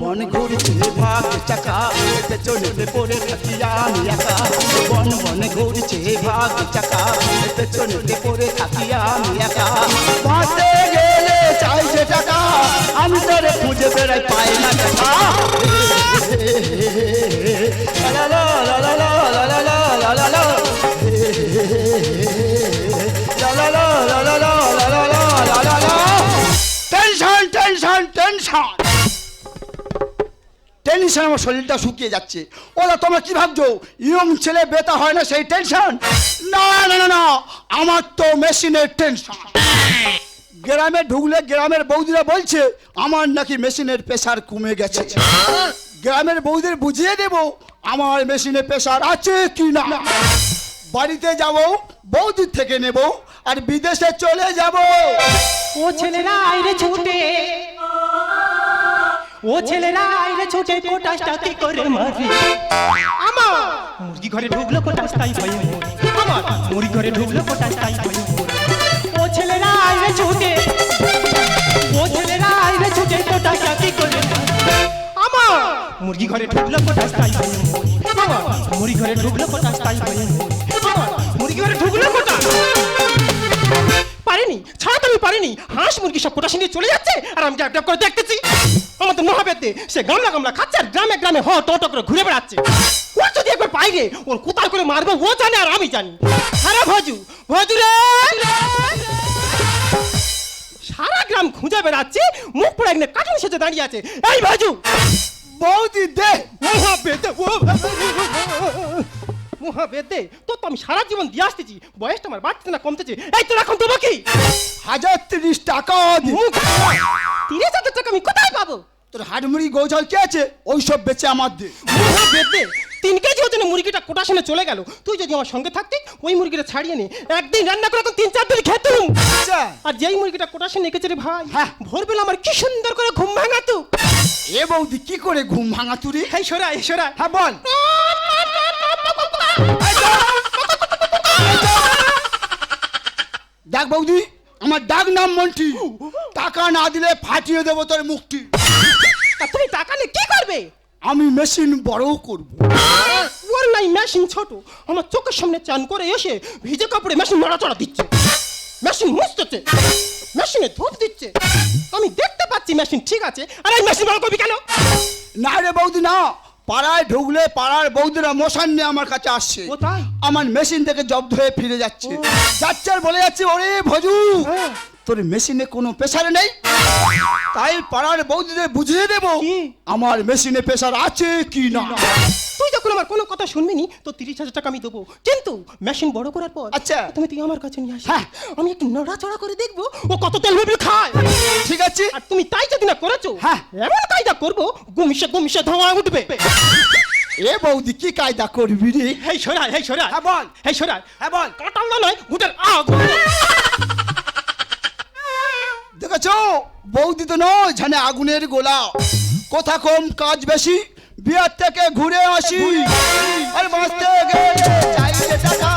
বন ঘুরছে, ভাগ চাকা পেছনেতে পড়ে থাকি আমি একা। বন বন ঘুরছে, ভাগ চাকা পেছনেতে পড়ে থাকি আমি একা। বাঁচতে টেনশন আমার শরীরটা শুকিয়ে যাচ্ছে। ওরা তোমরা কি ভাবছ? ইয়ং ছেলে বেতা হয় না সেই টেনশন? না না না না, আমার তো মেশিনের টেনশন। গ্রামে ঢুকলে গ্রামের বৌদিরা বলছে, আমার নাকি মেশিনের প্রেশার কমে গেছে। গ্রামের বৌদির বুঝিয়ে দেব, আমার মেশিনে প্রেশার আছে কি না। বাড়িতে যাব, বৌদির থেকে নেব, আর বিদেশে চলে যাব। ও ছেলেরা আইরে ছুটে। ও ছেলেরা আইরে ছুটে কোটাসটা কি করে মারি আমার মুরগি ঘরে ঢুকলো কোটাস তাই মরি। আমার মুরগি ঘরে ঢুকলো কোটাস তাই মরি। ও ছেলেরা আইরে ছুটে ও ছেলেরা আইরে ছুটে কোটাসটা কি করে আমার মুরগি ঘরে ঢুকলো কোটাস তাই মরি। আমার মুরগি ঘরে ঢুকলো কোটাস তাই মরি। আমার মুরগি ঘরে ঢুকলো কোটাস পারিনি ছাড়াতে আমি পারিনি। হাঁস মুরগি সব কোটাশি নিয়ে চলে যাচ্ছে, আর আমি ড্যাপ করে দেখতেছি। আমাদের মহাবেদে সে গামলা গামলা খাচ্ছে আর গ্রামে গ্রামে হ ট করে ঘুরে বেড়াচ্ছে। ওর যদি একবার পাইরে ওর কোথায় করে মারবো ও জানে আর আমি জানি। সারা ভজু ভজু রে, সারা গ্রাম খুঁজে বেড়াচ্ছে, মুখ পড়ে একনে কার্টুন সেজে দাঁড়িয়ে আছে। এই ভজু, বৌদি দে ও মহাবেদে তো তো আমি সারা জীবন দিয়ে আসতেছি বয়সটা আমার বাড়তেছে না কমতেছে। এই তোর এখন দেবো কি? হাজার তিরিশ টাকা দে। মুখ তিরিশ হাজার টাকা আমি কোথায় পাবো? তোর হাড়মুড়ি গৌজল কে আছে? ওইসব বেচে আমার দে। তিন কেজি ওজনে মুরগিটা কোটাশনে চলে গেল। তুই যদি আমার সঙ্গে থাকতি ওই মুরগিটা ছাড়িয়ে নে। একদিন রান্না করে তিন চার দিন খেতুম আচ্ছা। আর যেই মুরগিটা কোটাশনে এঁকেছে রে ভাই হ্যাঁ। ভোরবেলা আমার কি সুন্দর করে ঘুম ভাঙাতো। এ বৌদি কি করে ঘুম ভাঙা তুরি এই সরা এই সরা হ্যাঁ বল। দেখ বৌদি আমার ডাক নাম মন্টি। টাকা না দিলে ফাটিয়ে দেবো তোর মুখটি আর তুমি টাকা নিয়ে কি করবে? আমি মেশিন বড় করব। ওর নাই মেশিন ছোট। আমার চোখের সামনে চান করে এসে ভিজে কাপড়ে মেশিন নড়াচড়া দিচ্ছে। মেশিন মুছতেছে। মেশিনে ধূপ দিচ্ছে। আমি দেখতে পাচ্ছি মেশিন ঠিক আছে। আর এই মেশিন বড় করবি কেন? না রে বৌদি না। পাড়ায় ঢুকলে পাড়ার বৌদিরা মশান নিয়ে আমার কাছে আসছে কোথায়? আমার মেশিন থেকে জব্দ হয়ে ফিরে যাচ্ছে। যাচ্ছে আর বলে যাচ্ছে ওরে ভজু হ্যাঁ। তোর মেশিনে কোনো প্রেশার নেই? তাই পাড়ার বৌদিদের বুঝিয়ে দেব আমার মেশিনে প্রেশার আছে কি না। তুই যখন আমার কোনো কথা শুনবি নি তো তিরিশ হাজার টাকা আমি দেবো। কিন্তু মেশিন বড় করার পর আচ্ছা। তুমি তুই আমার কাছে নিয়ে আসি হ্যাঁ। আমি একটু নড়াচড়া করে দেখব ও কত তেল ভাবলি খায়। ঠিক আছে। আর তুমি তাই যদি না করেছ হ্যাঁ। এমন কায়দা করব গুমিশে গুমিশে ধোঁয়া উঠবে। এ বৌদি কি কায়দা করবি রে? হেই সরাই হেই সরাই হ্যাঁ বল। হেই সরাই হ্যাঁ বল। কাটাল না নয় গুটের আগ দেখেছ বৌদি তো নয় আগুনের গোলা। কথা কম কাজ বেশি বিয়ার থেকে ঘুরে আসি। আর বাঁচতে গেলে চাইলে টাকা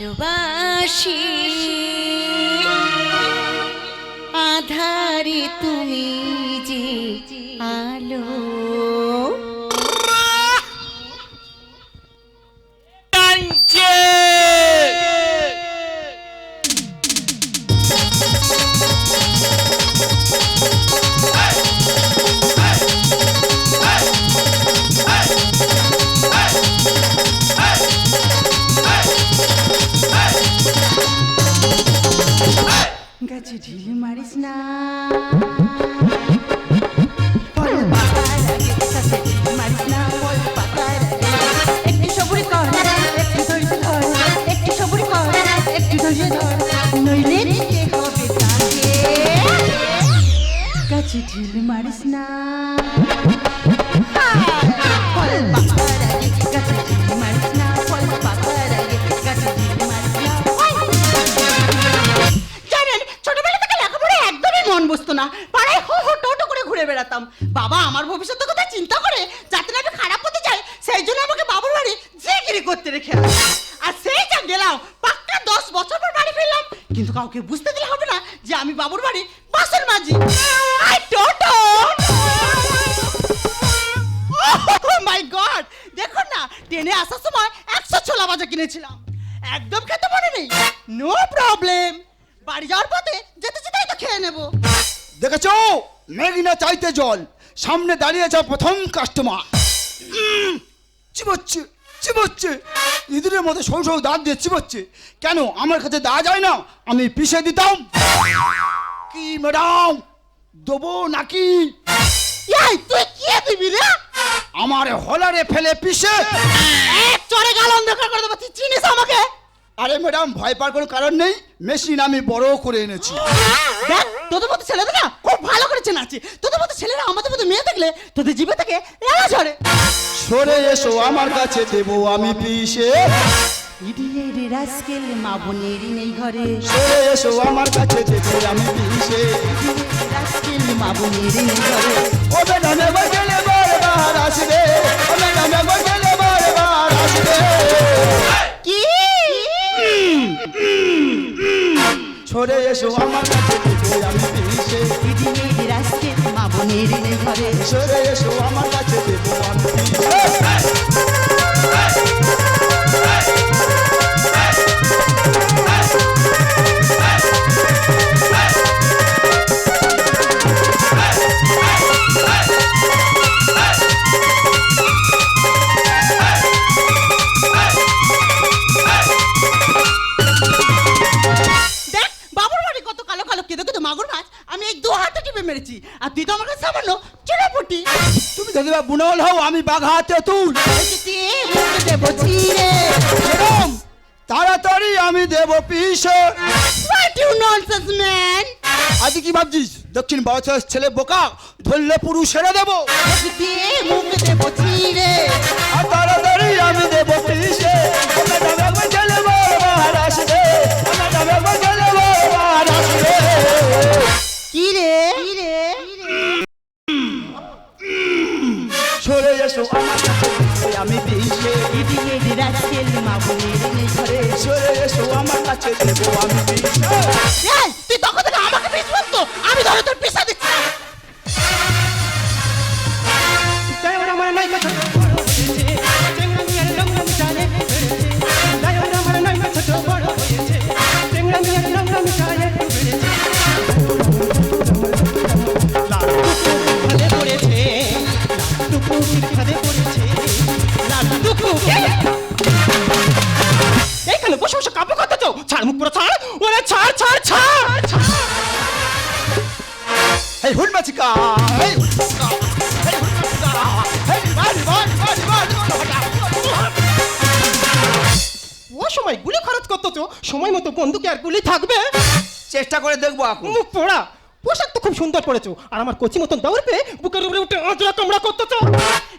ভালোবাসি। আধারে তুমি যে আলো। গাছে ঢিল মারিস না। করলাম বাবা, আমার ভবিষ্যতের কথা চিন্তা করে? যাতে না আমি খারাপ হতে যাই সেই জন্য আমাকে বাবুর বাড়ি যে জিগিরি করতে রেখে আসে। আর সেই যা গেলাম, পাক্কা দশ বছর পর বাড়ি ফিরলাম। কিন্তু কাউকে বুঝতে দিলে হবে না যে আমি বাবুর বাড়ি বাসন মাঝি আই, টোটো! My god! দেখুন না, ট্রেনে আসার সময় একশো ছোলা ভাজা কিনেছিলাম। একদম খেতে মনে নেই। নো প্রবলেম বাড়ি যাওয়ার পথে যেতে যেতেই তো খেয়ে নেব। দেখেছ? মেঘনা চাইতে জল সামনে দাঁড়িয়ে দাঁড়িয়েছে প্রথম কাস্টমার চিবচ্ছে চিবচ্ছে। ইঁদুরের মতো সৌ সৌ দাঁত দিয়ে চিবচ্ছে। কেন? আমার কাছে দেওয়া যায় না আমি পিষে দিতাম। কি ম্যাডাম দেবো নাকি? তুই কি দিবি রে? আমার হলারে ফেলে পিষে। এক চড়ে গাল অন্ধকার করে দেবো তুই চিনিস আমাকে? আরে ম্যাডাম ভয় পাওয়ার কোনো কারণ নেই। মেশিন আমি বড় করে এনেছি। দেখ তোদের মতো ছেলেদের না খুব ভালো করে চেনা আছে তোদের মতো ছেলেরা আমাদের মতো মেয়ে দেখলে তোদের জিভে থেকে এলা ঝরে। সরে এসো আমার কাছে দেবো আমি পিষে। ইডিয়ের রাস্কেল মা বোনের নেই ঘরে। সরে এসো আমার কাছে দেবো আমি পিষে। রাস্কেল মা বোনের নেই ঘরে। ও ম্যাডামে বগলে বারবার আসবে। ও ম্যাডামে বগলে বারবার আসবে। কি? সরে এসো আমার কাছে আমি পিষে ইডিয়ের রাস্কেল মা বোনের ঘরে সরে এসো আমার কাছে দেবো আমি আর তুই তো আমার কাছে সামান্য চুনাপুটি তুমি দাদিবা বুনল হও আমি বাঘা তেঁতুল দেবো ম্যাডাম তাড়াতাড়ি আমি দেবো পিষে। What you nonsense man? আজ কি ভাবছিস? দক্ষিণ ভারতের ছেলে বোকা ধরলে পুরুষ ছেড়ে দেবো। মুখে আর তাড়াতাড়ি আমি দেবো ও ম্যাডামে চেষ্টা করে দেখব এখন মুখ পোড়া। পোশাক তো খুব সুন্দর পড়েছো আর আমার কচি মতন দৌড় পেয়ে বুকের উপরে উঠে আঁচড়া কামড়া করতেছো।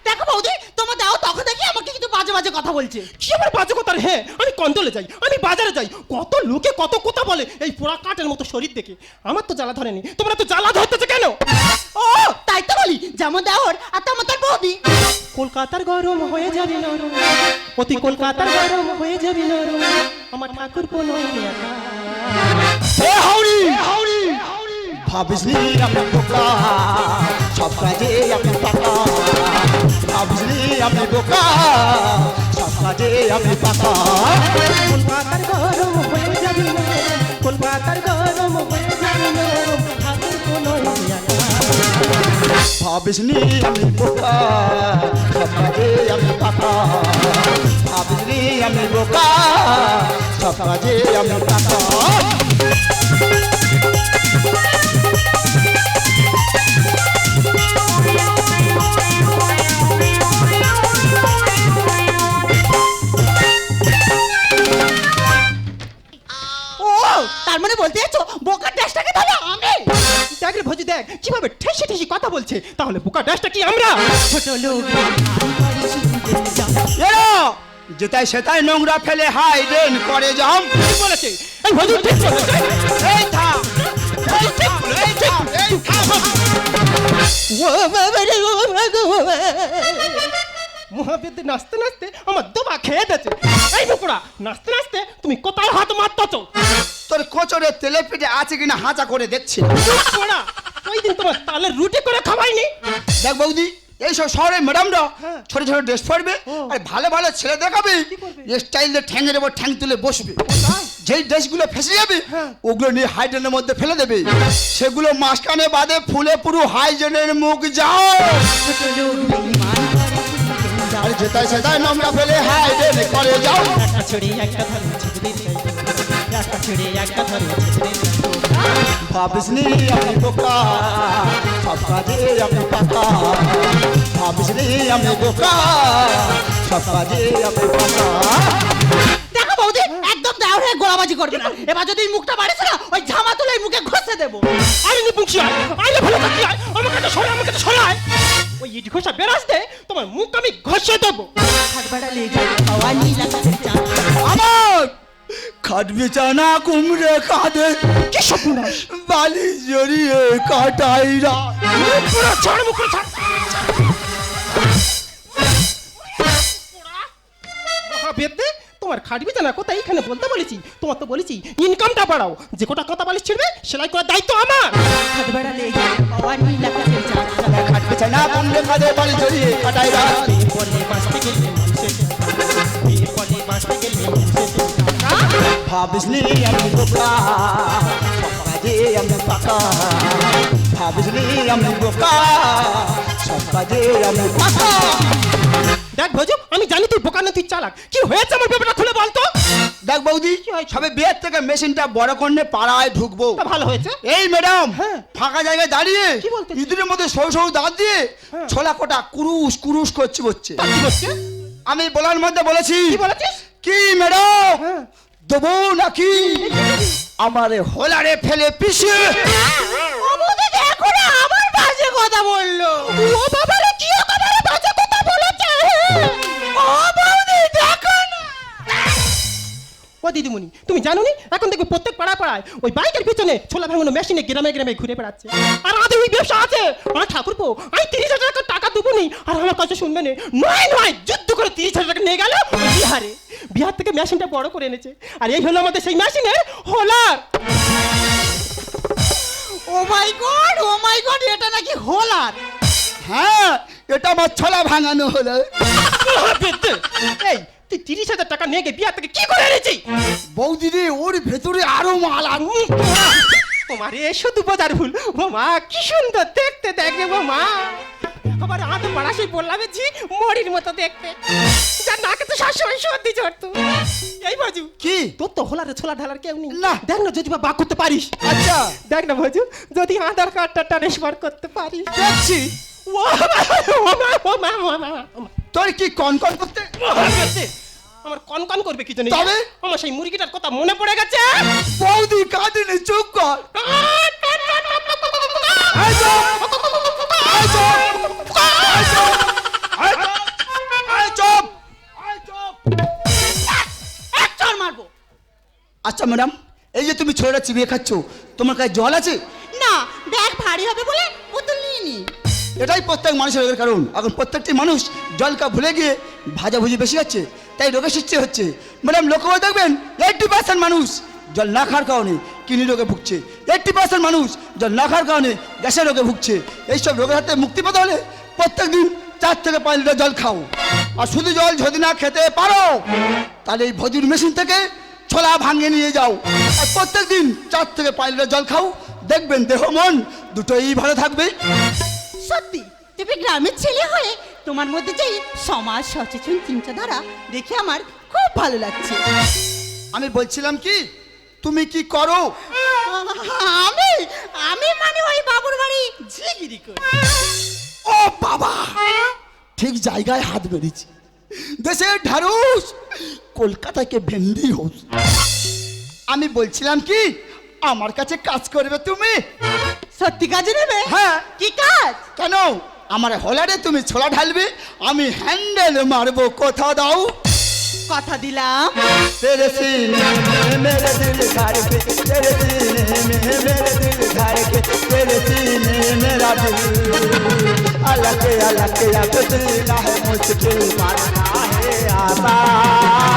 দেখো বৌদি তোমার দাও তখন দেখি আমাকে কিন্তু বাজে বাজে কথা বলছে। কি আমার বাজে কথা? রে? হ্যাঁ আমি কন্দলে যাই আমি বাজারে যাই। কত লোকে কত কথা বলে এই পোড়া কাঠের মতো শরীর দেখে। আমার তো জ্বালা ধরেনি। তোমরা তো জ্বালা ধরতেছে কেন? ও তাই তো বলি যেমন দেওর আর তেমন তোর বৌদি। কলকাতার গরম হয়ে যাবি নরম। অতি কলকাতার গরম হয়ে যাবি নরম। আমার ঠাকুর কোনো ভাবিসনি আমি বোকা? সব কাজে আমি পাকা। ভাবিসনি আমি বোকা? সব কাজে আমি পাকা। গরম হয়ে যাবি গরম হয়ে যাবি কোনো ভাবিসনি আমি বোকা? সব কাজে আমি পাকা। ভাবিসনি আমি বোকা, সব কাজে আমি তার মানে বলতে চাইছো, বোকার ড্যাশটাকে ধরে আমি? দেখ রে ভজি, দেখ, কীভাবে ঠেসে ঠেসে কথা বলছে, তাহলে বোকা ড্যাশটা কি আমরা? ছোট লোক যেটাই সেটাই নোংরা ফেলে হাই রেন করে যাও ঠিক বলেছে। এই ভজি ঠিক বলেছে। এই থাম এই থাম এই থাম ও বাবা রে ও। মহাবিদ্যে নাচতে নাচতে আমার দোবা খেয়ে দিয়েছে এই বকুড়া নাচতে নাচতে তুমি কোথায় হাত মারতেছো? তোর কোচরে তেলে পিঠে আছে কিনা হাঁচা করে দেখছি ওই দিন তোমার তালের রুটি করে খাওয়াইনি। দেখ বৌদি এইসব শহরে ম্যাডামরা। ছোট ছোট ড্রেস পরবে আর ভালো ভালো ছেলে দেখাবে কি স্টাইল দিয়ে ঠ্যাঙের উপর ঠ্যাং তুলে বসবে। যেই ড্রেসগুলো ফেসে যাবে হ্যাঁ। ওগুলো নিয়ে হাইডেনের মধ্যে ফেলে দেবে। সেগুলো মাঝখানে বাদে ফুলে পুরো হাইজেনের মুখ যাও আর সেটাই নোংরা ফেলে হাইডেন করে যাও। একটা ছড়ি একটা ছিটে দিতে একটা ছড়ি একটা ধরে ভাবিস নি আমি বোকা? সব কাজে আমি পাকা। ভাবিস নি আমি বোকা? সব কাজে আমি পাকা। দেখো বৌদি একদম দেওয়ার গোলাবাজি করবে না। এবার যদি মুখটা বাড়িস না ওই ঝামা তুলে মুখে ঘষে দেবো। আরে নি পুঁছি আয় আরে ভালো থাকি আয়। আমার কাছে সরে আমার কাছে সরায়। ওই ইট ঘষা বেরাস দে তোমার মুখ আমি ঘষে দেবো। হাত বাড়ালে যায় হাওয়া নীলা আমার! খাট বিছানা কুমড়ে কাঁদে কি সর্বনাশ। বালি জড়িয়ে কাটাইরা মুখ পুরো ছাড় মুখ ছাড়। মহাবেদ্যে তোমার খাটবি জানা কোথায় এখানে বলতে বলেছি। তোমার তো বলেছি ইনকামটা বাড়াও। যে কোটা কথা বলিস ছিড়বে সেলাই করার দায়িত্ব আমার। হাত বাড়ালে। খাট বিছানা কুমড়ে কাঁদে বালি জড়িয়ে কাটাইরা বিয়ে ভাবিস নি আমি বোকা সব কাজে আমি পাকা ভাবিস নি আমি বোকা সব কাজে আমি পাকা দেখ ভজু আমি জানি তুই বোকা না তুই চালাক। কি হয়েছে আমার ব্যাপারটা খুলে বলতো দেখ বৌদি সবে বিয়ের থেকে মেশিনটা বড় করলে পাড়ায় ঢুকবো। ভালো হয়েছে। এই ম্যাডাম হ্যাঁ। ফাঁকা জায়গায় দাঁড়িয়ে? ইঁদুরের মধ্যে সরু সরু দাঁত দিয়ে হ্যাঁ। ছোলা কোটা কুরুস কুরুস করছে হচ্ছে আমি বলার মধ্যে বলেছি। কি বলেছিস? কি ম্যাডাম? হ্যাঁ। দেবো নাকি আমারে হোলারে ফেলে আমার বাজে কথা বলল। কি বাজে কথা ও দিদিমণি, তুমি জানো নি এখন দেখবে প্রত্যেক পাড়া পাড়ায় ওই বাইকের পিছনে ছোলা ভাঙানো মেশিনে গ্রামে গ্রামে ঘুরে বেড়াচ্ছে। আর আমাদের ওই ব্যবসা আছে? আমার ঠাকুরপো, আমি তিরিশ হাজার টাকা টাকা দেবো নি? আর আমার কাছে শুনবে না, নয় নয়, যুদ্ধ করে তিরিশ হাজার টাকা নিয়ে গেল বিহারে। বিহার থেকে মেশিনটা বড় করে এনেছে। আর এই হলো আমাদের সেই মেশিনের হোলার। ও মাই গড ও মাই গড এটা নাকি হোলার? হ্যাঁ এটা আমার ছোলা ভাঙানো হলো এই তুই তিরিশ হাজার টাকা নিয়ে গিয়ে বিহার থেকে কি করে এনেছি বৌদি রে ওর ভেতরে আরও মাল আছে। তোমার এ শুধু বোঝার ভুল ও মা কি সুন্দর দেখতে দেখবে ও মা। আবার আতো পাড়া সেই বললাম জি মরির মতো দেখতে যার নাকে তো সবসময় সর্দি চড়তো এই বাজু কি তোর তো হোলারে ছোলা ঢালার কেউ নেই না। দেখ না যদি বা বাক করতে পারিস আচ্ছা দেখ না বাজু যদি আধার কার্ডটা ট্রান্সফার করতে পারিস দেখছি ও মা, ও মা, ও মা, ও মা, ও মা। তোর কি কন কন করতে আমার কন কন করবে কি জানি তবে? আমার সেই মুরগিটার কথা মনে পড়ে গেছে বৌদি কাঁদিনি চুপ কর ম্যাডাম এই যে তুমি ছোটটা চিবিয়ে খাচ্ছ তোমার কাছে জল আছে? না ব্যাগ ভারী হবে বলে বোতল নিয়ে নি এটাই প্রত্যেক মানুষের রোগের কারণ। এখন প্রত্যেকটি মানুষ জলকা ভুলে গিয়ে ভাজাভুজি বেশি হচ্ছে তাই রোগের সৃষ্টি হচ্ছে। ম্যাডাম লক্ষ্য করে দেখবেন এইটটি পার্সেন্ট মানুষ জল না খাওয়ার কারণে কিডনি রোগে ভুগছে। এইটটি পার্সেন্ট মানুষ জল না খাওয়ার কারণে গ্যাসের রোগে ভুগছে। এইসব রোগের হাতে মুক্তি পেতে হলে প্রত্যেক দিন চার থেকে পাঁচ লিটার জল খাও। আর শুধু জল যদি না খেতে পারো তাহলে এই ভজুর মেশিন থেকে ছোলা ভাঙিয়ে নিয়ে যাও। আর প্রত্যেক দিন চার থেকে পাঁচ লিটার জল খাও। দেখবেন দেহ মন দুটোই ভালো থাকবে। সত্যি তুমি গ্রামের ছেলে হয়ে তোমার মধ্যে যে সমাজ সচেতন চিন্তাধারা দেখে আমার খুব ভালো লাগছে। আমি বলছিলাম কি তুমি কি করো? আমি আমি মানে ওই বাবুর বাড়ি ঝিগিরি করি। ও বাবা! ঠিক জায়গায় হাত বেরিয়েছি দেশের ঢারুস কলকাতাকে ভেন্দি হোস। আমি বলছিলাম কি আমার কাছে কাজ করবে তুমি। সত্যি কাজ নেবে? হ্যাঁ। কি কাজ? কেন? আমার হলারে তুমি ছোলা ঢালবে আমি হ্যান্ডেল মারব কথা দাও। কথা দিলাম। তেরে সিনে মেরে দিল ধর কে তেরে সিনে মেরে দিল ধর কে তেরে সিনে মেরা দিল আলাকে আলাকে আপ সিনা मुश्किल मरना है आसान